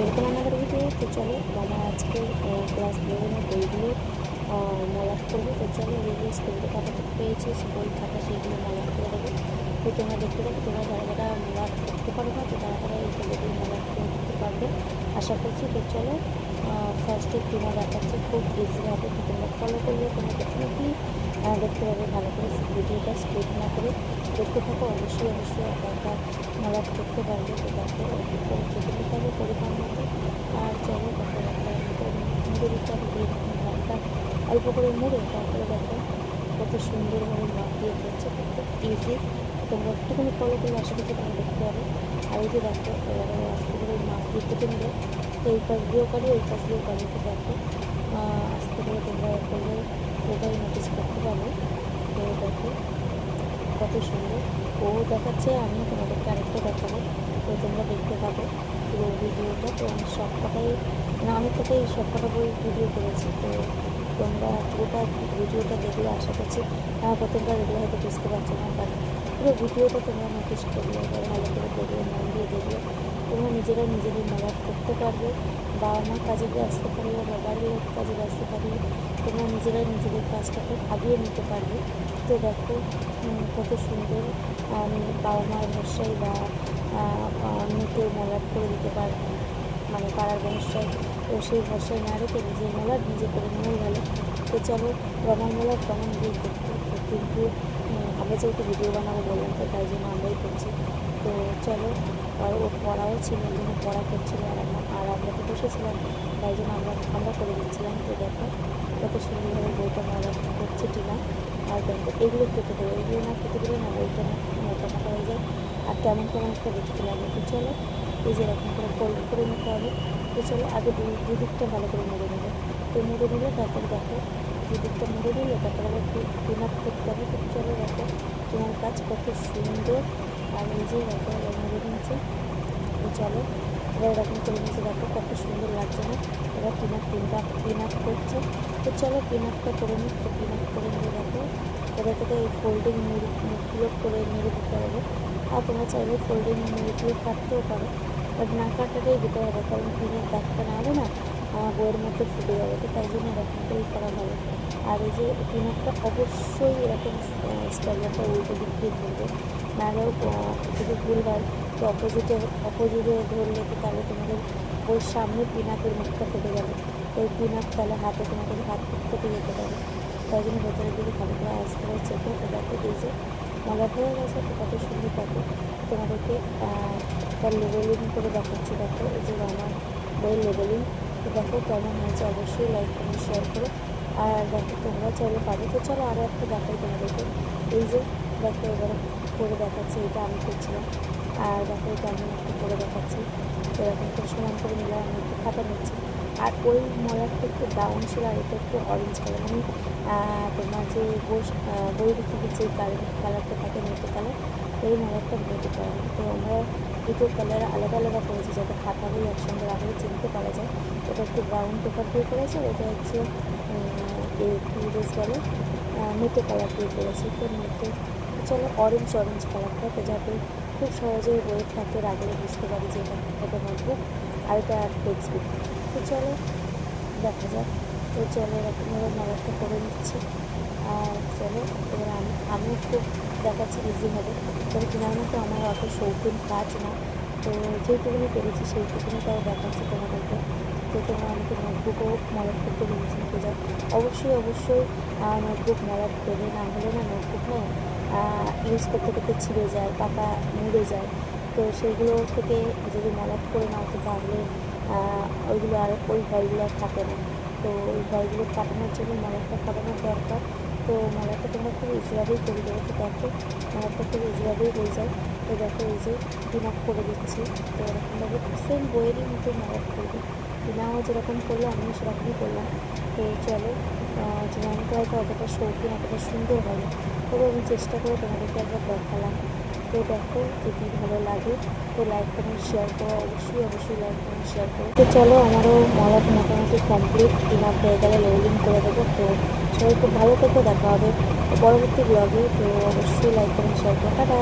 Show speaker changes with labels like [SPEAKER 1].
[SPEAKER 1] যেরকম আমাদের ভিডিও তো চলো, বাবা আজকে ক্লাস ইলেভেনের বইগুলো মলাট করবে, তো চলো যেগুলো স্কুল থেকে পেয়েছে স্কুল খাতা সেগুলো তো তোমরা দেখতে পাবো তোমরা যারা যারা মলাট করতে পারো না, তো তারা তারা এই ভিডিওগুলো মলাট করে দিতে পারবে। আশা করছি তো চলো ফার্স্টে তোমরা দেখাচ্ছে খুব ইজি হবে তো তোমরা ফলো করলে, তোমরা ডেফিনেটলি দেখতে পাবে ভালো করে ভিডিওটা স্কিপ না করে। দেখতে থাকো, অবশ্যই অবশ্যই একা একা করতে পারবে তো করে কেটে হবে পরিমাণ মতো। আর চলো দেখো মুড়ে দিতে অল্প করে মুড়ে, তারপরে দেখো কত সুন্দরভাবে মাপ দিয়ে করছে খুব ইজি তোমরা একটুখানি ফলো করলে আশা তোমরা দেখতে পাবে। আর এই যে দেখো আস্তে করে মাপ দিয়ে কেটে তো এই পাশ দিয়েও পারি ওই পাশ দিয়েও পারি তো দেখো আস্তে করে তোমরা করলে ওটাই নোটিস করতে পারবে তো দেখো, কত সুন্দর। ও দেখাচ্ছে আমি তোমাদেরকে আরেকটা দেখাবো। তো তোমরা দেখতে পাবো পুরো ভিডিওটা তো আমি সব কটাই মানে অনেক কটাই সব কটা বই ভিডিও করেছি। তো তোমরা পুরোটা ভিডিওটা দেখলে আশা করছি প্রথমবার দেখলে হয়তো বুঝতে পারছ না বাট পুরো ভিডিওটা তোমরা নোটিস করলে বা ভালো করে দেখলে মন দিয়ে দেখলে তোমরা নিজেরা নিজেদের মজার করতে পারবে বাবা মা কাজে ব্যস্ত থাকলে বা বাড়ির কাজে ব্যস্ত থাকলে তোমরা নিজেরাই নিজেদের কাজটাকে আগিয়ে নিতে পারবে। তো দেখো কত সুন্দর বাবা মার ভরসায় বা অন্যকেও মলাট করে দিতে পার মানে পাড়ার ভরসায় তো সেই ভরসায় না রেখে নিজের মলাট নিজে করে নেওয়াই ভালো তো চলো রমার মলাট রমা নিজেই করতে কিন্তু আমরা যেহেতু ভিডিও বানাবো বললাম তো তাই জন্য আমরাই করছি। তো চলো, আর ও পড়াও ছিল ওই জন্য পড়া করছিল আর আমরা আর আমরা তো বসেছিলাম, তাই জন্য আমরা আমরা করে দিচ্ছিলাম। তো দেখো কত সুন্দরভাবে বইটা মজা করছে টিনা আর দেখো, এগুলো কেটে দেবো, এগুলো না কেটে দিলে না বইটা মোটা মোটা হয়ে যায়। আর কেমন কেমন একটা দেখতে লাগে। তো চলো এই যে এরকম করে ফোল্ড করে নিতে হবে। তো চলো আগে দুদিকটা ভালো করে মুড়ে নেবে। তো মুড়ে নিলে তারপর দেখো দুদিকটা মুড়ে দিলে তারপর আবার পিন আপ করতে হবে তো চলো দেখো। তোমার কাজ কত সুন্দর। আর এই যে দেখো মুড়ে নিচ্ছে চলো, এবার এরকম করে নিচে দেখো কত সুন্দর লাগছে না। এবার pin up pin up pin up করছে। তো চলো পিন আপটা করে নিই, তো পিন আপ করে নিয়ে দেখো, এবার থেকে এই ফোল্ডিং মুড়ি মুড়িগুলো করে মেরে দিতে হবে। আর তোমরা চাইলে ফোল্ডিং মুড়ি মুড়িগুলো কাটতেও পারো। বাট না কাটাটাই দিতে হবে, কারণ পিনের দাগটা না হলে না বইয়ের মধ্যে ফুটে যাবে, তো তাই জন্য এরকম করা ভালো। আর এই যে পিনারটা অবশ্যই এরকম স্টাইলটা উল্টো দিক দিয়ে ধরবে। নাহলেও যদি ভুল হয় তো অপোজিটে অপোজিটে ধরলে তো তাহলে তোমাদের ওই সামনে পিনাকের মুখটা ফেটে যাবে। ওই পিনাক তাহলে হাতে তোমাদের হাত ফেটে যেতে পারে। তাই জন্য ভেতরের দিকে ভালো করে আসতে হবে চেপে তো দেখো এই যে মজার হয়ে গেছে, তো কত সুন্দর দেখো তোমাদেরকে তার লেবেলিং করে দেখাচ্ছি দেখো, এই যে আমার বই লেবেলিং তো দেখো কেমন হয়েছে, অবশ্যই লাইক করে শেয়ার করো। আর দেখো তোমরা চাইলে পাবে। তো চলো আরও একটা দেখাই তোমাদেরকে। এই যে দেখো এবার করে দেখাচ্ছি, এটা আমি করছিলাম। আর দেখো এটা আমি একটু করে দেখাচ্ছি। এরকম করে সমান করে নিলে আমি একটু খাতা নিচ্ছি। আর ওই মলারটা একটু ব্রাউন ছিল আর এটা একটু অরেঞ্জ কালার মানে তোমার যে বই থেকে যে কালার কালারটা থাকে মেটে কালার ওই মলারটা মেটে কালার তো আমরা দুটো কালার আলাদা আলাদা করেছি যাতে খাতা বই একসঙ্গে রাখলে চিনতে পারা যায়। ওটা একটু ব্রাউন পেপার দিয়ে করেছে, ওটা হচ্ছে এই বেশ বলে মেটে কালার দিয়ে করেছি। তো মেটে চলো অরেঞ্জ অরেঞ্জ কালারটা যাতে খুব সহজে বইয়ের থাকে রাখলে বুঝতে পারি যে এটা এটা নোটবুক আর এটা টেক্সট বুক তো চলো, দেখা যাক। তো চলো এরকমভাবে মলারটা করে নিচ্ছি। আর চলো, এবার আমি, আমিও খুব দেখাচ্ছি ইজি হবে তবে কেনার মতো আমার অত শৌখিন কাজ না। তো যেটুকুনি পেরেছি সেইটুকুনি তাও দেখাচ্ছি তোমাদেরকে। তো তোমরা আমাকে নোটবুকও মলার করতে বলেছেন পূজা অবশ্যই অবশ্যই নোটবুক মলার দেবে। না হলে না নোটবুক না ইউজ করতে করতে ছিঁড়ে যায়, পাতা মুড়ে যায়। তো সেইগুলো থেকে যদি মলাট করে নাও তো তাহলে ওইগুলো আর ওই ভয়গুলো আর থাকে না। তো ওই ভয়গুলো কাটানোর জন্য মলাটটা কাটানোর দরকার। তো মলাটটা তোমরা খুব ইজিভাবেই করে দেবো, তো দেখো মলাটটা খুব ইজিভাবেই হয়ে যায়। তো দেখো এই যে পিনাপ করে দিচ্ছি। তো এরকমভাবে সেম বইয়েরই মতো মলাট করবে। পিনাও যেরকম করল আমিও সেরকমই করলাম। তো চলো জীবনটা হয়তো অতটা শৌখিন, অতটা সুন্দর হবে তবে আমি চেষ্টা করে তোমাদেরকে একবার দেখালাম। তো দেখো যদি ভালো লাগে তো লাইক কমেন্ট শেয়ার করো। অবশ্যই অবশ্যই লাইক কমেন্ট শেয়ার করো। তো চলো, আমারও মলাট মোটামুটি কমপ্লিট কিনা হয়ে গেলে লোডিং করে দেবো। তো সবাই খুব ভালো থেকে, দেখা হবে পরবর্তী ব্লগে তো অবশ্যই লাইক কমেন্ট শেয়ার করো।